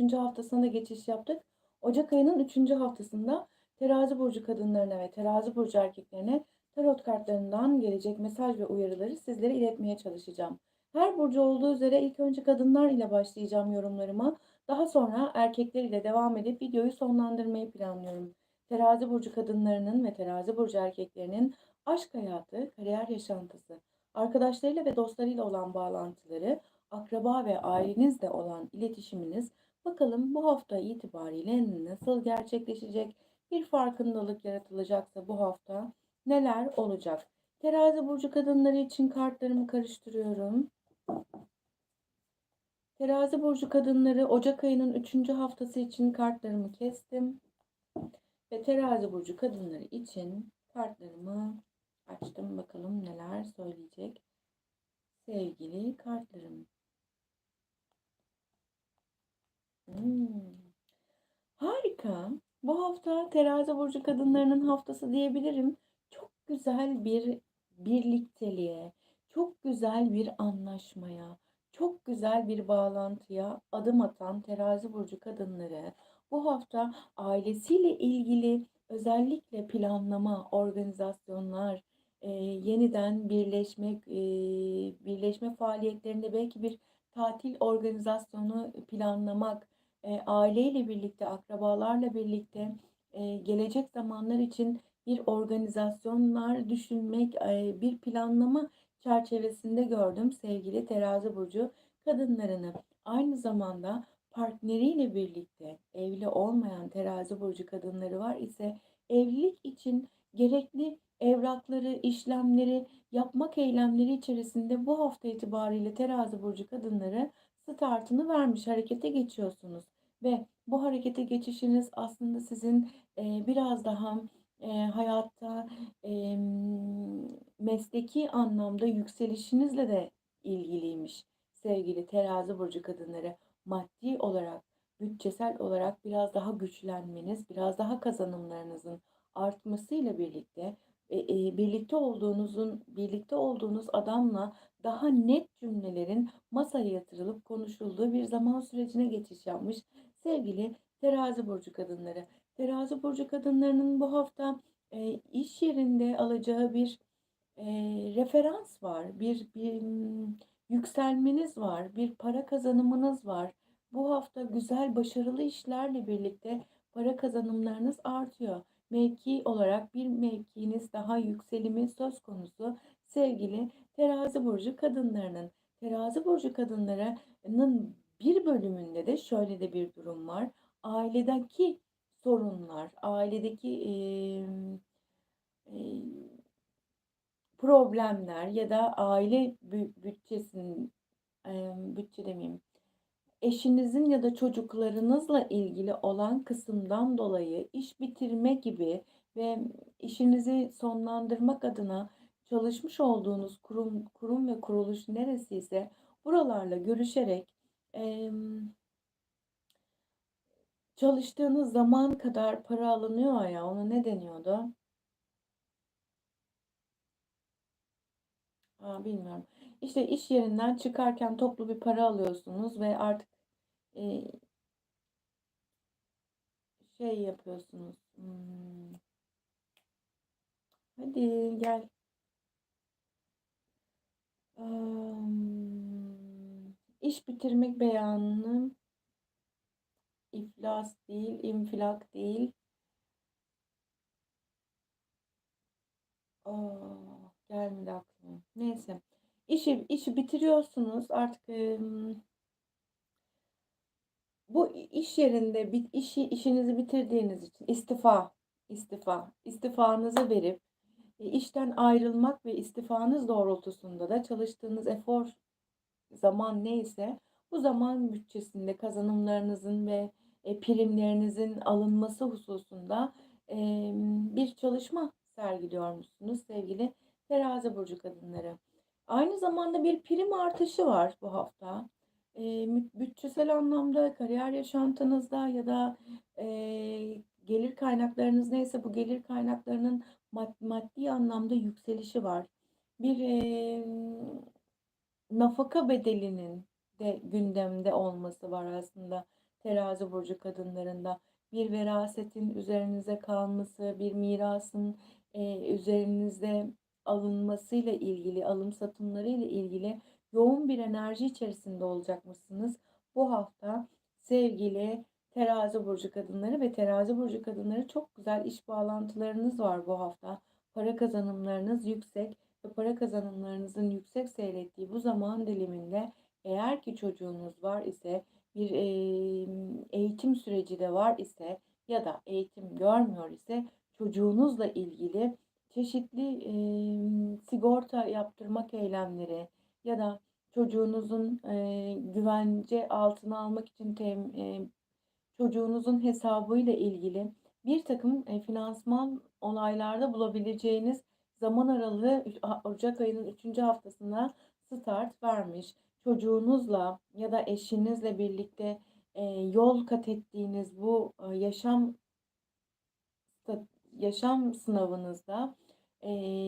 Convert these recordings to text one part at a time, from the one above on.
3. haftasına da geçiş yaptık. Ocak ayının 3. haftasında terazi burcu kadınlarına ve terazi burcu erkeklerine tarot kartlarından gelecek mesaj ve uyarıları sizlere iletmeye çalışacağım. Her burcu olduğu üzere ilk önce kadınlar ile başlayacağım yorumlarıma. Daha sonra erkekler ile devam edip videoyu sonlandırmayı planlıyorum. Terazi burcu kadınlarının ve terazi burcu erkeklerinin aşk hayatı, kariyer yaşantısı, arkadaşlarıyla ve dostlarıyla olan bağlantıları, akraba ve ailenizle olan iletişiminiz bakalım bu hafta itibariyle nasıl gerçekleşecek? Bir farkındalık yaratılacaksa bu hafta neler olacak? Terazi burcu kadınları için kartlarımı karıştırıyorum. Terazi burcu kadınları Ocak ayının 3. haftası için kartlarımı kestim. Ve terazi burcu kadınları için kartlarımı açtım. Bakalım neler söyleyecek sevgili kartlarım. Hmm. Harika. Bu hafta terazi burcu kadınlarının haftası diyebilirim. Çok güzel bir birlikteliğe, çok güzel bir anlaşmaya, çok güzel bir bağlantıya adım atan terazi burcu kadınları bu hafta ailesiyle ilgili özellikle planlama, organizasyonlar, e, yeniden birleşmek, e, birleşme faaliyetlerinde belki bir tatil organizasyonu planlamak, e, aileyle birlikte, akrabalarla birlikte e, gelecek zamanlar için bir organizasyonlar düşünmek, e, bir planlama çerçevesinde gördüm sevgili terazi burcu kadınlarını. Aynı zamanda partneriyle birlikte evli olmayan terazi burcu kadınları var ise evlilik için gerekli evrakları, işlemleri, yapmak eylemleri içerisinde bu hafta itibariyle terazi burcu kadınları startını vermiş, harekete geçiyorsunuz. Ve bu harekete geçişiniz aslında sizin e, biraz daha e, hayatta e, mesleki anlamda yükselişinizle de ilgiliymiş sevgili terazi burcu kadınları. Maddi olarak, bütçesel olarak biraz daha güçlenmeniz, biraz daha kazanımlarınızın artmasıyla birlikte e, e, birlikte olduğunuzun birlikte olduğunuz adamla daha net cümlelerin masaya yatırılıp konuşulduğu bir zaman sürecine geçiş yapmış sevgili terazi burcu kadınları. Terazi burcu kadınlarının bu hafta e, iş yerinde alacağı bir e, referans var, bir, bir yükselmeniz var, bir para kazanımınız var. Bu hafta güzel, başarılı işlerle birlikte para kazanımlarınız artıyor. Mevki olarak bir mevkiniz daha yükselimi söz konusu sevgili terazi burcu kadınlarının. Terazi burcu kadınlarının bir bölümünde de şöyle de bir durum var. Ailedeki sorunlar, ailedeki e, problemler ya da aile bütçesinin e, bütçe demeyeyim eşinizin ya da çocuklarınızla ilgili olan kısımdan dolayı iş bitirme gibi ve işinizi sonlandırmak adına çalışmış olduğunuz kurum kurum ve kuruluş neresi ise buralarla görüşerek e, çalıştığınız zaman kadar para alınıyor ya ona ne deniyordu? Aa, bilmiyorum. İşte iş yerinden çıkarken toplu bir para alıyorsunuz ve artık e, şey yapıyorsunuz. Hmm. Hadi gel. İş bitirmek beyanını iflas değil, infilak değil. Aa, gelmedi aklıma. Neyse. İşi, işi bitiriyorsunuz. Artık bu iş yerinde bir işi işinizi bitirdiğiniz için istifa, istifa, istifanızı verip işten ayrılmak ve istifanız doğrultusunda da çalıştığınız efor zaman neyse bu zaman bütçesinde kazanımlarınızın ve e, primlerinizin alınması hususunda e, bir çalışma sergiliyor musunuz sevgili terazi burcu kadınları? Aynı zamanda bir prim artışı var bu hafta. E, bütçesel anlamda kariyer yaşantınızda ya da e, gelir kaynaklarınız neyse bu gelir kaynaklarının maddi anlamda yükselişi var. Bir e, nafaka bedelinin de gündemde olması var aslında Terazi burcu kadınlarında. Bir verasetin üzerinize kalması, bir mirasın eee, üzerinize alınmasıyla ilgili, alım satımlarıyla ilgili yoğun bir enerji içerisinde olacakmışsınız. Bu hafta sevgili Terazi burcu kadınları ve Terazi burcu kadınları çok güzel iş bağlantılarınız var bu hafta. Para kazanımlarınız yüksek ve para kazanımlarınızın yüksek seyrettiği bu zaman diliminde eğer ki çocuğunuz var ise bir eğitim süreci de var ise ya da eğitim görmüyor ise çocuğunuzla ilgili çeşitli eee, sigorta yaptırmak eylemleri ya da çocuğunuzun eee, güvence altına almak için tem, eee, çocuğunuzun hesabıyla ilgili bir takım e, finansman olaylarda bulabileceğiniz zaman aralığı Ocak ayının 3. haftasına start vermiş. Çocuğunuzla ya da eşinizle birlikte e, yol kat ettiğiniz bu e, yaşam yaşam sınavınızda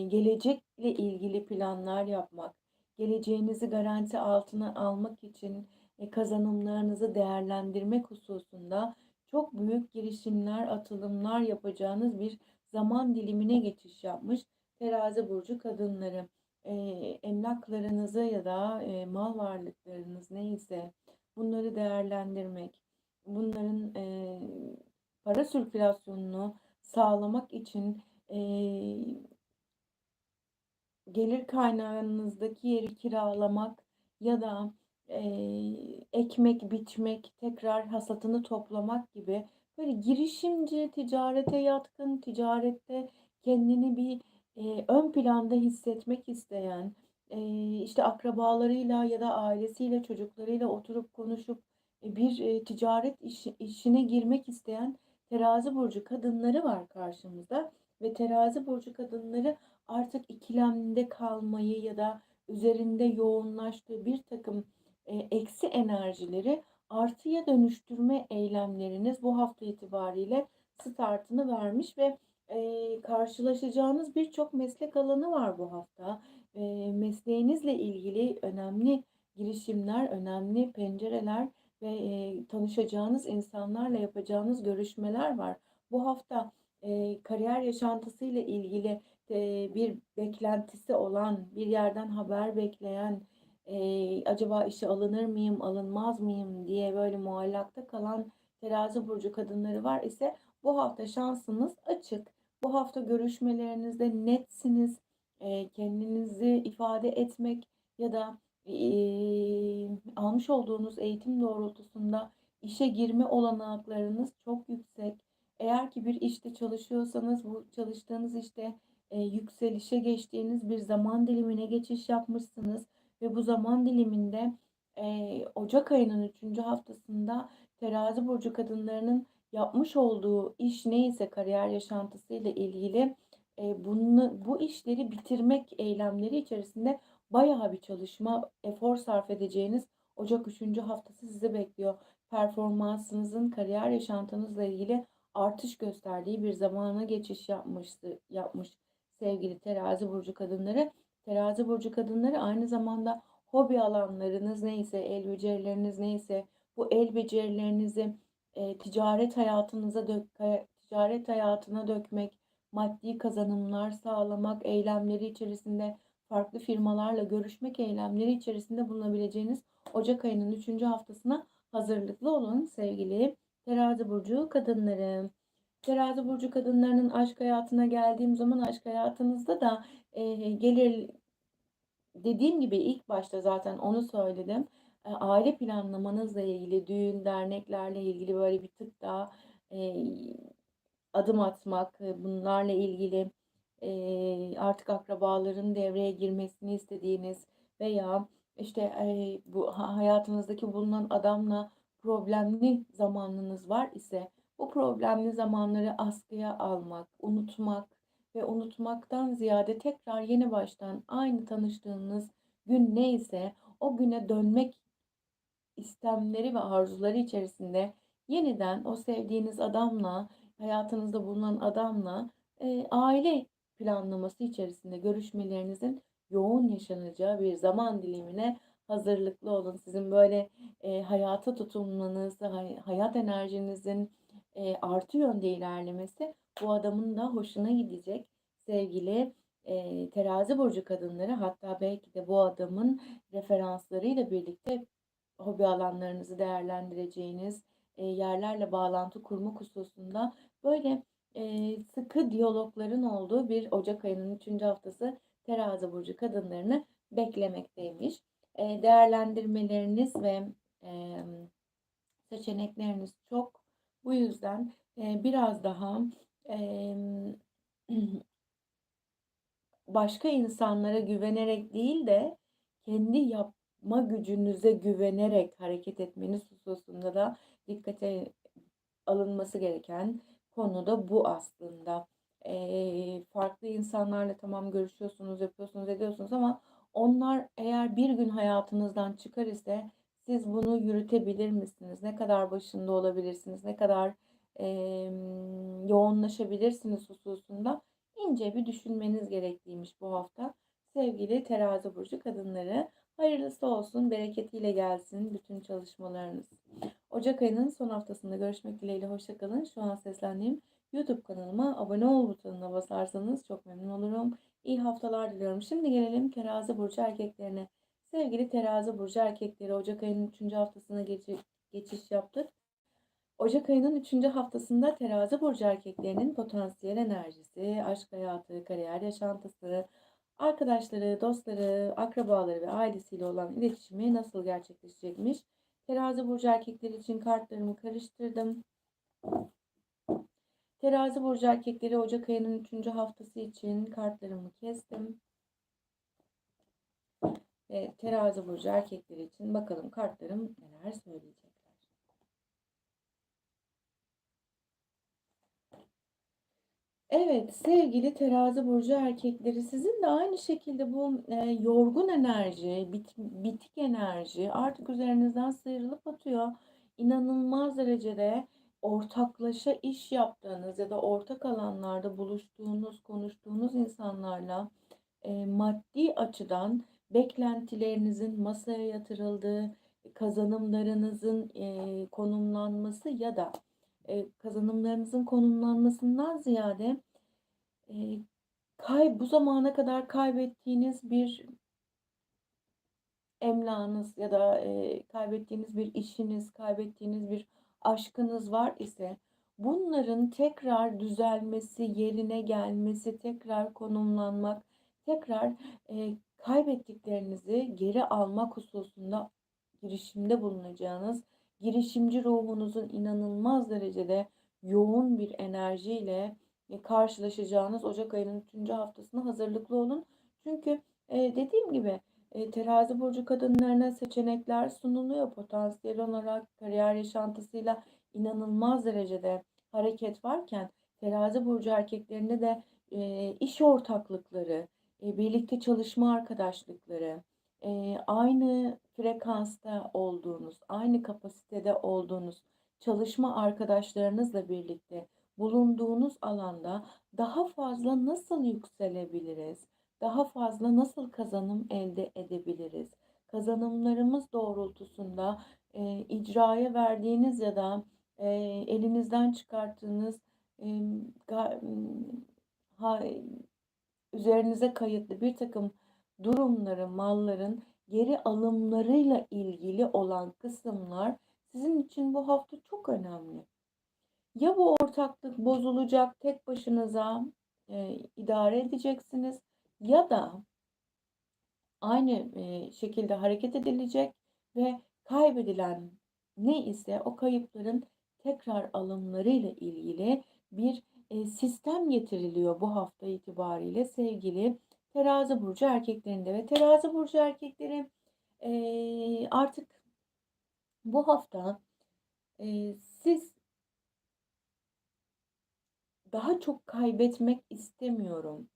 gelecekle ilgili planlar yapmak, geleceğinizi garanti altına almak için e, kazanımlarınızı değerlendirmek hususunda çok büyük girişimler, atılımlar yapacağınız bir zaman dilimine geçiş yapmış terazi burcu kadınları. E, emlaklarınızı ya da e, mal varlıklarınız neyse bunları değerlendirmek, bunların e, para sirkülasyonunu sağlamak için eee, gelir kaynağınızdaki yeri kiralamak ya da eee, ekmek biçmek, tekrar hasatını toplamak gibi. Böyle girişimci, ticarete yatkın, ticarette kendini bir eee, ön planda hissetmek isteyen, eee, işte akrabalarıyla ya da ailesiyle, çocuklarıyla oturup konuşup e, bir e, ticaret işi- işine girmek isteyen terazi burcu kadınları var karşımızda ve terazi burcu kadınları artık ikilemde kalmayı ya da üzerinde yoğunlaştığı bir takım e, eksi enerjileri artıya dönüştürme eylemleriniz bu hafta itibariyle startını vermiş ve e, karşılaşacağınız birçok meslek alanı var bu hafta. E, mesleğinizle ilgili önemli girişimler, önemli pencereler ve e, tanışacağınız insanlarla yapacağınız görüşmeler var. Bu hafta e, kariyer yaşantısıyla ilgili e, bir beklentisi olan, bir yerden haber bekleyen, e, acaba işe alınır mıyım, alınmaz mıyım diye böyle muallakta kalan terazi burcu kadınları var ise bu hafta şansınız açık. Bu hafta görüşmelerinizde netsiniz. E, kendinizi ifade etmek ya da eee, almış olduğunuz eğitim doğrultusunda işe girme olanaklarınız çok yüksek. Eğer ki bir işte çalışıyorsanız bu çalıştığınız işte e, yükselişe geçtiğiniz bir zaman dilimine geçiş yapmışsınız ve bu zaman diliminde e, Ocak ayının 3. haftasında Terazi burcu kadınlarının yapmış olduğu iş neyse kariyer yaşantısıyla ilgili e, bunu, bu işleri bitirmek eylemleri içerisinde bayağı bir çalışma, efor sarf edeceğiniz Ocak 3. haftası sizi bekliyor. Performansınızın kariyer yaşantınızla ilgili artış gösterdiği bir zamana geçiş yapmıştı, yapmış sevgili terazi burcu kadınları. Terazi burcu kadınları aynı zamanda hobi alanlarınız neyse, el becerileriniz neyse bu el becerilerinizi e, ticaret hayatınıza dök, ticaret hayatına dökmek, maddi kazanımlar sağlamak eylemleri içerisinde farklı firmalarla görüşmek eylemleri içerisinde bulunabileceğiniz Ocak ayının 3. haftasına hazırlıklı olun sevgili Terazi burcu kadınları. Terazi burcu kadınlarının aşk hayatına geldiğim zaman aşk hayatınızda da e, gelir dediğim gibi ilk başta zaten onu söyledim. E, aile planlamanızla ilgili, düğün, derneklerle ilgili böyle bir tık daha e, adım atmak, e, bunlarla ilgili e, artık akrabaların devreye girmesini istediğiniz veya işte e, bu hayatınızdaki bulunan adamla problemli zamanınız var ise bu problemli zamanları askıya almak, unutmak ve unutmaktan ziyade tekrar yeni baştan aynı tanıştığınız gün neyse o güne dönmek istemleri ve arzuları içerisinde yeniden o sevdiğiniz adamla, hayatınızda bulunan adamla e, aile planlaması içerisinde görüşmelerinizin yoğun yaşanacağı bir zaman dilimine hazırlıklı olun. Sizin böyle, eee, hayata tutunmanız, hay hayat enerjinizin, eee, artı yönde ilerlemesi bu adamın da hoşuna gidecek. Sevgili, eee, Terazi burcu kadınları, hatta belki de bu adamın referanslarıyla birlikte hobi alanlarınızı değerlendireceğiniz, eee, yerlerle bağlantı kurmak hususunda böyle, eee, sıkı diyalogların olduğu bir ocak ayının 3. haftası Terazi burcu kadınlarını beklemekteymiş. Eee, değerlendirmeleriniz ve, emm, seçenekleriniz çok. Bu yüzden, eee, biraz daha, başka insanlara güvenerek değil de kendi yapma gücünüze güvenerek hareket etmeniz hususunda da dikkate alınması gereken konu da bu aslında. Eee, farklı insanlarla tamam görüşüyorsunuz, yapıyorsunuz, ediyorsunuz ama onlar eğer bir gün hayatınızdan çıkar ise siz bunu yürütebilir misiniz? Ne kadar başında olabilirsiniz? Ne kadar, emm, yoğunlaşabilirsiniz hususunda ince bir düşünmeniz gerekliymiş bu hafta. Sevgili Terazi burcu kadınları, hayırlısı olsun, bereketiyle gelsin bütün çalışmalarınız. Ocak ayının son haftasında görüşmek dileğiyle hoşça kalın. Şu an seslendiğim YouTube kanalıma abone ol butonuna basarsanız çok memnun olurum. İyi haftalar diliyorum. Şimdi gelelim Terazi burcu erkeklerine. Sevgili Terazi burcu erkekleri Ocak ayının 3. haftasına geçi- geçiş yaptık. Ocak ayının 3. haftasında Terazi burcu erkeklerinin potansiyel enerjisi, aşk hayatı, kariyer yaşantısı, arkadaşları, dostları, akrabaları ve ailesiyle olan iletişimi nasıl gerçekleşecekmiş? Terazi burcu erkekleri için kartlarımı karıştırdım. Terazi burcu erkekleri Ocak ayının 3. haftası için kartlarımı kestim. Ve terazi burcu erkekleri için bakalım kartlarım neler söyleyecekler. Evet, sevgili terazi burcu erkekleri sizin de aynı şekilde bu e, yorgun enerji, bit, bitik enerji artık üzerinizden sıyrılıp atıyor. İnanılmaz derecede ortaklaşa iş yaptığınız ya da ortak alanlarda buluştuğunuz, konuştuğunuz insanlarla e, maddi açıdan beklentilerinizin masaya yatırıldığı, kazanımlarınızın e, konumlanması ya da e, kazanımlarınızın konumlanmasından ziyade e, kay bu zamana kadar kaybettiğiniz bir emlakınız ya da e, kaybettiğiniz bir işiniz, kaybettiğiniz bir aşkınız var ise bunların tekrar düzelmesi, yerine gelmesi, tekrar konumlanmak, tekrar kaybettiklerinizi geri almak hususunda girişimde bulunacağınız, girişimci ruhunuzun inanılmaz derecede yoğun bir enerjiyle e, karşılaşacağınız Ocak ayının 3. haftasına hazırlıklı olun. Çünkü e, dediğim gibi e, terazi burcu kadınlarına seçenekler sunuluyor. Potansiyel olarak kariyer yaşantısıyla inanılmaz derecede hareket varken terazi burcu erkeklerinde de iş ortaklıkları, birlikte çalışma arkadaşlıkları, e, aynı frekansta olduğunuz, aynı kapasitede olduğunuz çalışma arkadaşlarınızla birlikte bulunduğunuz alanda daha fazla nasıl yükselebiliriz? Daha fazla nasıl kazanım elde edebiliriz? Kazanımlarımız doğrultusunda e, icraya verdiğiniz ya da e, elinizden çıkarttığınız e, ga, ha, üzerinize kayıtlı bir takım durumları, malların geri alımlarıyla ilgili olan kısımlar sizin için bu hafta çok önemli. Ya bu ortaklık bozulacak, tek başınıza e, idare edeceksiniz ya da aynı e, şekilde hareket edilecek ve kaybedilen ne ise o kayıpların tekrar alımlarıyla ilgili bir e, sistem getiriliyor bu hafta itibariyle sevgili terazi burcu erkeklerinde ve terazi burcu erkekleri e, artık bu hafta e, siz daha çok kaybetmek istemiyorum.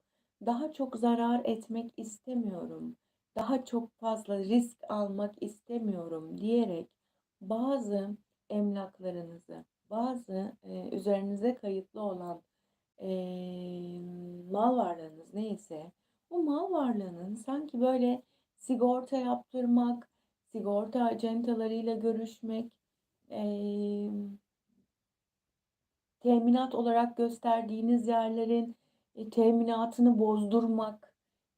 Daha çok zarar etmek istemiyorum. Daha çok fazla risk almak istemiyorum diyerek bazı emlaklarınızı, bazı e, üzerinize kayıtlı olan e, mal varlığınız neyse o mal varlığının sanki böyle sigorta yaptırmak, sigorta acentalarıyla görüşmek, emm teminat olarak gösterdiğiniz yerlerin, eee, teminatını bozdurmak,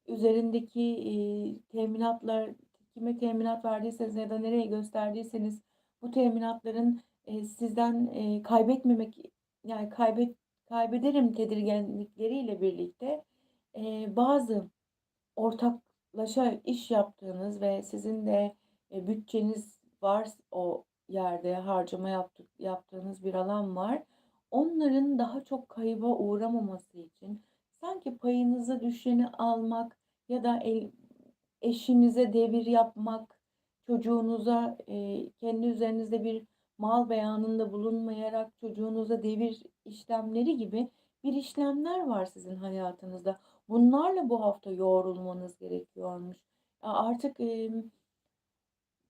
üzerindeki, iii, teminatlar kime teminat verdiyseniz ya da nereye gösterdiyseniz bu teminatların, eee, sizden, eee, kaybetmemek, yani, kaybet kaybederim tedirginlikleriyle birlikte, eee, bazı ortaklaşa iş yaptığınız ve sizin de, eee, bütçeniz var o yerde harcama yaptık yaptığınız bir alan var. Onların daha çok kayıba uğramaması için sanki payınıza düşeni almak ya da el eşinize devir yapmak, çocuğunuza, eee, kendi üzerinizde bir mal beyanında bulunmayarak çocuğunuza devir işlemleri gibi bir işlemler var sizin hayatınızda. Bunlarla bu hafta yoğrulmanız gerekiyormuş. Artık, emm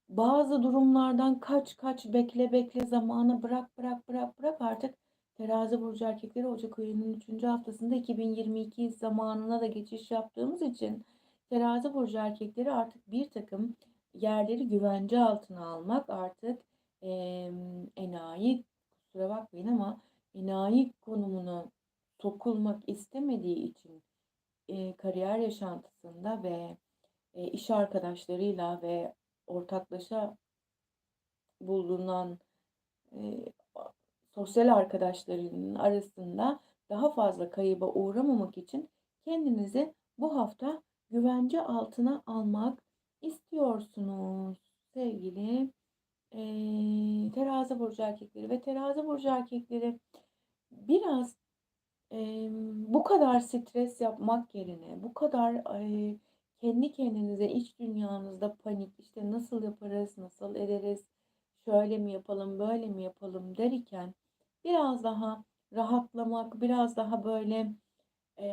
bazı durumlardan kaç kaç, bekle bekle, zamanı bırak bırak bırak bırak artık Terazi burcu erkekleri ocak ayının 3. haftasında 2022 zamanına da geçiş yaptığımız için Terazi burcu erkekleri artık birtakım yerleri güvence altına almak artık, emm, enayi, kusura bakmayın ama enayi konumuna sokulmak istemediği için, eee, kariyer yaşantısında ve, eee, iş arkadaşlarıyla ve ortaklaşa bulunan, a sosyal arkadaşlarının arasında daha fazla kayıba uğramamak için kendinizi bu hafta güvence altına almak istiyorsunuz sevgili, eee, Terazi burcu erkekleri ve Terazi burcu erkekleri. Biraz, bu kadar stres yapmak yerine, bu kadar, kendi kendinize, iç dünyanızda panik, işte, nasıl yaparız, nasıl ederiz, şöyle mi yapalım, böyle mi yapalım der iken biraz daha rahatlamak, biraz daha böyle,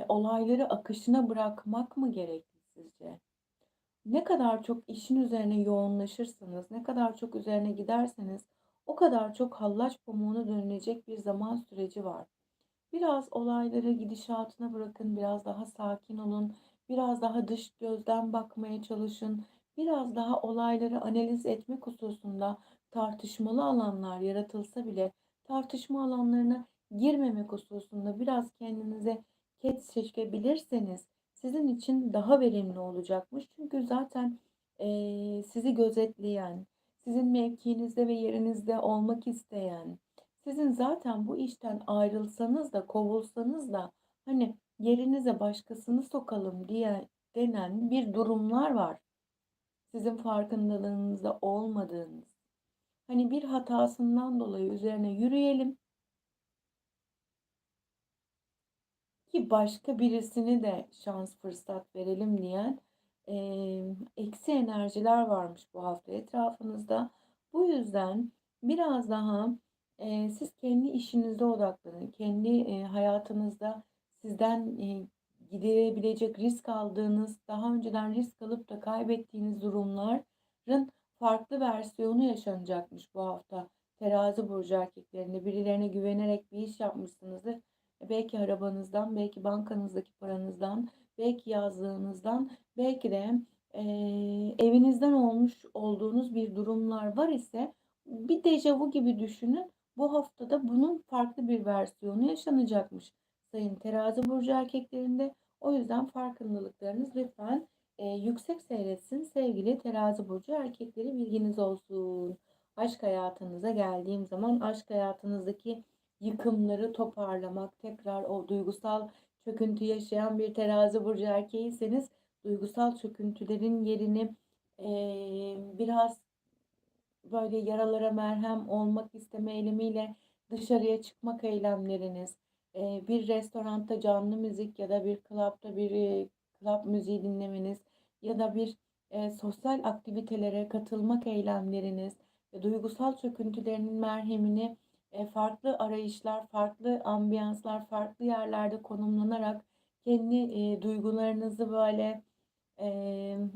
olayları akışına bırakmak mı gerekli sizce? Ne kadar çok işin üzerine yoğunlaşırsanız, ne kadar çok üzerine giderseniz o kadar çok hallaç pamuğuna dönülecek bir zaman süreci var. Biraz olayları gidişatına bırakın, biraz daha sakin olun, biraz daha dış gözden bakmaya çalışın, biraz daha olayları analiz etmek hususunda tartışmalı alanlar yaratılsa bile tartışma alanlarına girmemek hususunda biraz kendinize ket çekebilirseniz sizin için daha verimli olacakmış. Çünkü zaten, eee, sizi gözetleyen, sizin mevkiinizde ve yerinizde olmak isteyen, sizin zaten bu işten ayrılsanız da kovulsanız da, hani, yerinize başkasını sokalım diye denen bir durumlar var. Sizin farkındalığınızda olmadığınız. Hani, bir hatasından dolayı üzerine yürüyelim ki başka birisine de şans, fırsat verelim diyen, emm, eksi enerjiler varmış bu hafta etrafınızda. Bu yüzden biraz daha, eee, siz kendi işinize odaklanın. Kendi, eee, hayatınızda sizden, eee, giderebilecek risk aldığınız, daha önceden risk alıp da kaybettiğiniz durumların farklı versiyonu yaşanacakmış bu hafta. Terazi burcu erkeklerinde birilerine güvenerek bir iş yapmışsınızdır. Belki arabanızdan, belki bankanızdaki paranızdan, belki yazlığınızdan, belki de, eee, evinizden olmuş olduğunuz bir durumlar var ise bir dejavu gibi düşünün. Bu hafta da bunun farklı bir versiyonu yaşanacakmış sayın Terazi burcu erkeklerinde. O yüzden farkındalıklarınız lütfen, eee, yüksek seyretsin sevgili Terazi burcu erkekleri, bilginiz olsun. Aşk hayatınıza geldiğim zaman aşk hayatınızdaki yıkımları toparlamak, tekrar o duygusal çöküntü yaşayan bir Terazi burcu erkeğiyseniz duygusal çöküntülerin yerini, eee, biraz böyle yaralara merhem olmak isteme eylemiyle dışarıya çıkmak eylemleriniz, eee, bir restoranda canlı müzik ya da bir klapta bir, eee, klap müziği dinlemeniz ya da bir, eee, sosyal aktivitelere katılmak eylemleriniz duygusal çöküntülerinin merhemini, eee, farklı arayışlar, farklı ambiyanslar, farklı yerlerde konumlanarak kendi, duygularınızı böyle,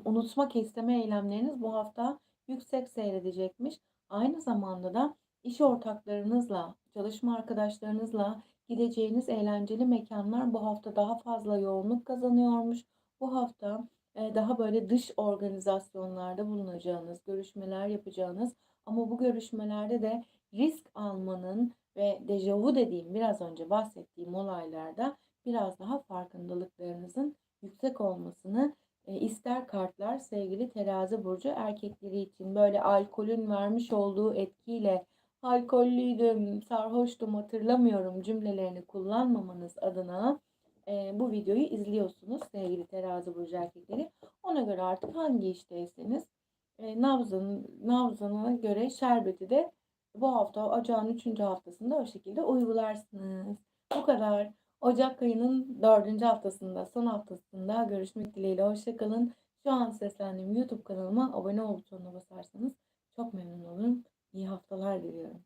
unutmak isteme eylemleriniz bu hafta yüksek seyredecekmiş. Aynı zamanda da iş ortaklarınızla, çalışma arkadaşlarınızla gideceğiniz eğlenceli mekânlar bu hafta daha fazla yoğunluk kazanıyormuş. Bu hafta, eee, daha böyle dış organizasyonlarda bulunacağınız, görüşmeler yapacağınız ama bu görüşmelerde de risk almanın ve dejavu dediğim biraz önce bahsettiğim olaylarda biraz daha farkındalıklarınızın yüksek olmasını e, ister kartlar sevgili terazi burcu erkekleri için böyle alkolün vermiş olduğu etkiyle alkollüydüm, sarhoştum hatırlamıyorum cümlelerini kullanmamanız adına e, bu videoyu izliyorsunuz sevgili terazi burcu erkekleri. Ona göre artık hangi işteyseniz e, nabzın, nabzına göre şerbeti de bu hafta ocağın 3. haftasında o şekilde uygularsınız. Bu kadar. Ocak ayının 4. haftasında, son haftasında görüşmek dileğiyle. Hoşçakalın. Şu an seslendiğim YouTube kanalıma abone ol butonuna basarsanız çok memnun olurum. İyi haftalar diliyorum.